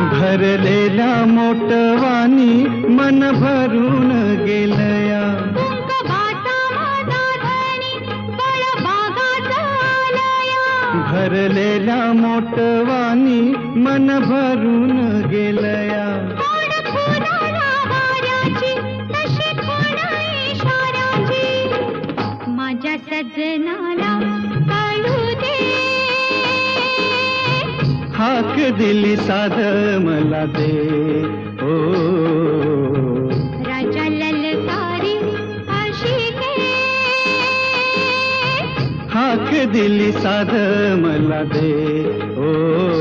भरलेल्या मोटवानी मन भरून गेलया. भरलेल्या मोटवानी मन भरून गेलया. हाक दिली साध मला दे. ओ. राजा ललकारी हाक दिली साध मला दे. ओ.